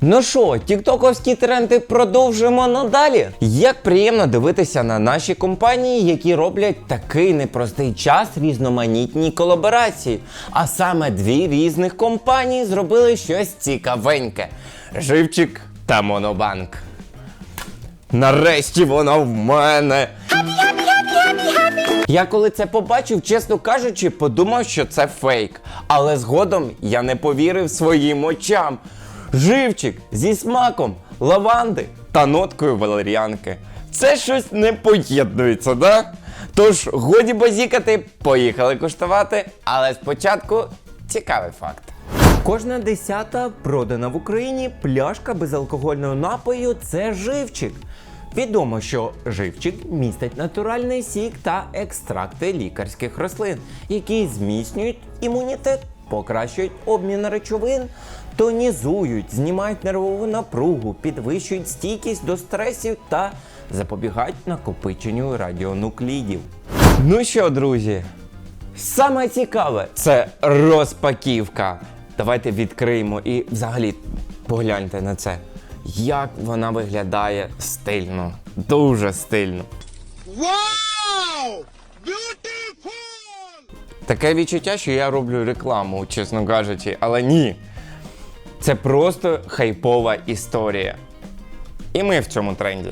Ну що, тіктоковські тренди продовжуємо надалі. Як приємно дивитися на наші компанії, які роблять такий непростий час різноманітні колаборації. А саме дві різних компанії зробили щось цікавеньке: Живчик та Монобанк. Нарешті вона в мене. Я коли це побачив, чесно кажучи, подумав, що це фейк. Але згодом я не повірив своїм очам. Живчик зі смаком лаванди та ноткою валеріанки. Це щось не поєднується, да? Тож, годі базікати, поїхали куштувати, але спочатку цікавий факт. Кожна десята продана в Україні пляшка безалкогольного напою це живчик. Відомо, що живчик містить натуральний сік та екстракти лікарських рослин, які зміцнюють імунітет, покращують обмін речовин, тонізують, знімають нервову напругу, підвищують стійкість до стресів та запобігають накопиченню радіонуклідів. Ну що, друзі, Саме цікаве це розпаківка. Давайте відкриємо і взагалі погляньте на це. Як вона виглядає стильно, дуже стильно. Wow! Beautiful! Таке відчуття, що я роблю рекламу, чесно кажучи, але ні. Це просто хайпова історія. І ми в цьому тренді.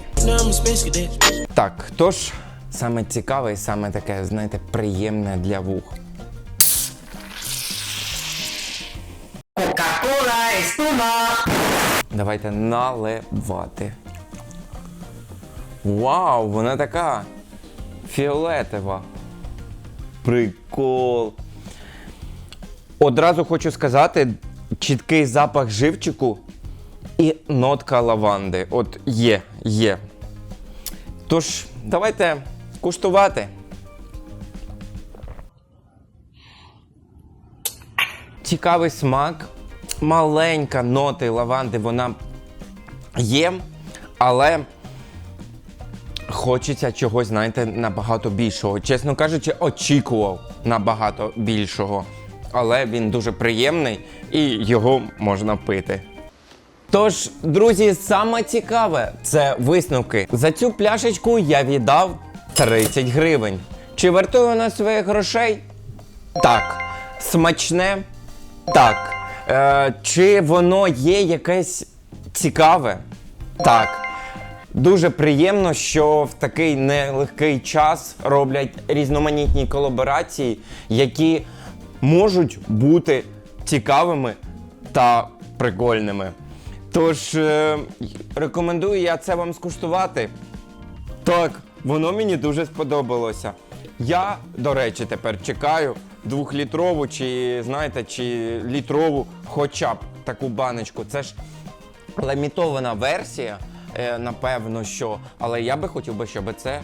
Так, хто ж саме цікаве і саме таке, знаєте, приємне для вух? Давайте наливати. Вау, вона така фіолетова. Прикол. Одразу хочу сказати, чіткий запах живчику і нотка лаванди. От є, є. Тож, давайте куштувати. Цікавий смак. Маленька ноти лаванди, вона є, але хочеться чогось, знаєте, набагато більшого. Чесно кажучи, очікував набагато більшого. Але він дуже приємний і його можна пити. Тож, друзі, саме цікаве це висновки. За цю пляшечку я віддав 30 гривень. Чи вартує вона своїх грошей? Так. Смачне? Так. Е, чи воно є якесь цікаве? Так. Дуже приємно, що в такий нелегкий час роблять різноманітні колаборації, які можуть бути цікавими та прикольними. Тож е, рекомендую я це вам скуштувати. Так, воно мені дуже сподобалося. Я, до речі, тепер чекаю двохлітрову чи, знаєте, чи літрову хоча б таку баночку. Це ж лімітована версія, напевно, що. Але я би хотів би, щоб це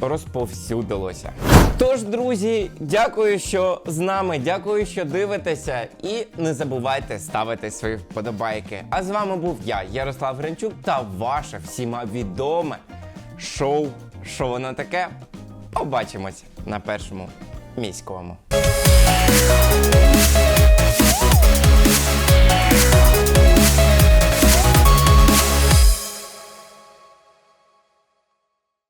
розповсюдилося. Тож, друзі, дякую, що з нами, дякую, що дивитеся, і не забувайте ставити свої вподобайки. А з вами був я, Ярослав Гринчук, та ваше всіма відоме шоу. Що воно таке? Побачимось на першому міському.